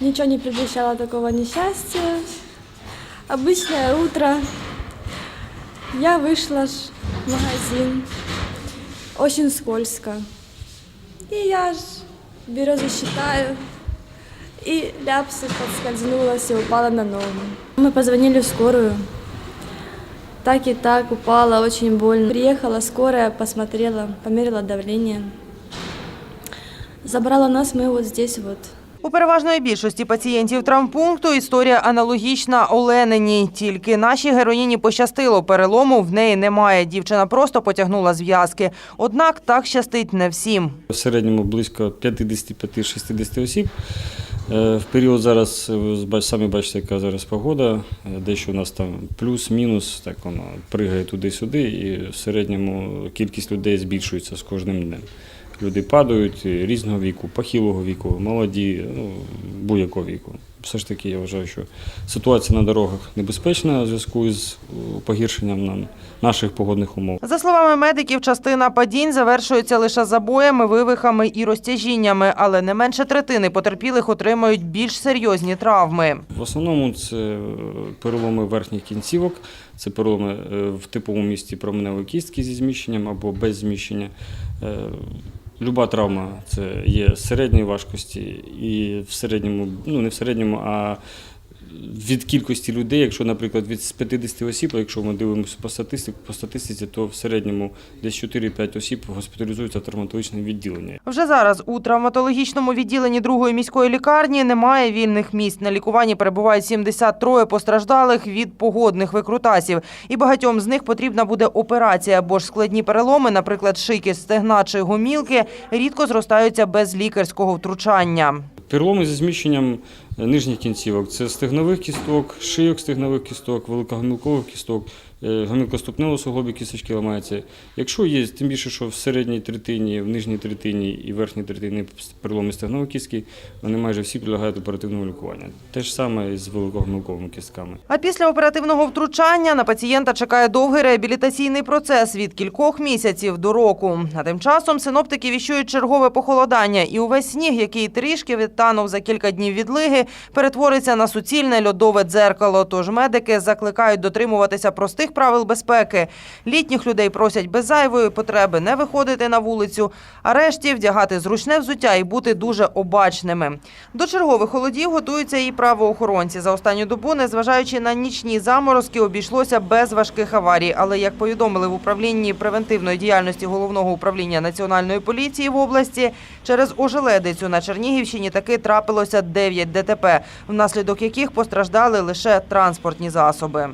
Ничего не предвещало такого несчастья. Обычное утро. Я вышла в магазин. Очень скользко. И я ж березу считаю. И ляпсы подскользнулась и упала на ногу. Мы позвонили в скорую. Так и так упала, очень больно. Приехала скорая, посмотрела, померила давление. Забрала нас, мы вот здесь вот. У переважної більшості пацієнтів травмпункту історія аналогічна Олениній. Тільки нашій героїні пощастило. Перелому в неї немає. Дівчина просто потягнула зв'язки. Однак так щастить не всім. В середньому близько 55-60 осіб. Е, В період зараз, самі бачите, яка зараз погода, е, дещо у нас там плюс-мінус, так воно пригає туди-сюди, і в середньому кількість людей збільшується з кожним днем. Люди падають різного віку, похилого віку, молоді, ну, будь-якого віку. Все ж таки, я вважаю, що ситуація на дорогах небезпечна у зв'язку з е, погіршенням наших погодних умов. За словами медиків, частина падінь завершується лише забоями, вивихами і розтяжіннями, але не менше третини потерпілих отримають більш серйозні травми. В основному це е, переломи верхніх кінцівок, це переломи е, в типовому місці променевої кістки зі зміщенням або без зміщення. Люба травма це є середньої важкості і в середньому, ну не в середньому, а від кількості людей, якщо, наприклад, від з 50 осіб, якщо ми дивимося по статистиці, по статистиці, то в середньому десь 4-5 осіб госпіталізуються в травматологічне відділення. Вже зараз у травматологічному відділенні другої міської лікарні немає вільних місць. На лікуванні перебувають 73 постраждалих від погодних викрутасів. І багатьом з них потрібна буде операція, бо ж складні переломи, наприклад, шийки стегна чи гомілки, рідко зростаються без лікарського втручання. Переломи зі зміщенням нижніх кінцівок. Це стегнових кісток, шийок стегнових кісток, великогомілкових кісток, е, гомілкоступнево суглобі кісточки ламаються. Якщо є, тим більше, що в середній третині, в нижній третині і верхній третині переломи стегнової кістки, вони майже всі підлягають оперативному лікуванню. Те ж саме з великогомілковими кістками. А після оперативного втручання на пацієнта чекає довгий реабілітаційний процес від кількох місяців до року. А тим часом синоптики віщують чергове похолодання, і увесь сніг, який трішки відтанув за кілька днів відлиги, перетвориться на суцільне льодове дзеркало. Тож медики закликають дотримуватися простих правил безпеки. Літніх людей просять без зайвої потреби не виходити на вулицю, а решті вдягати зручне взуття і бути дуже обачними. До чергових холодів готуються і правоохоронці. За останню добу, незважаючи на нічні заморозки, обійшлося без важких аварій. Але як повідомили в управлінні превентивної діяльності головного управління національної поліції в області, через ожеледицю на Чернігівщині таки трапилося 9 ДТП, внаслідок яких постраждали лише транспортні засоби.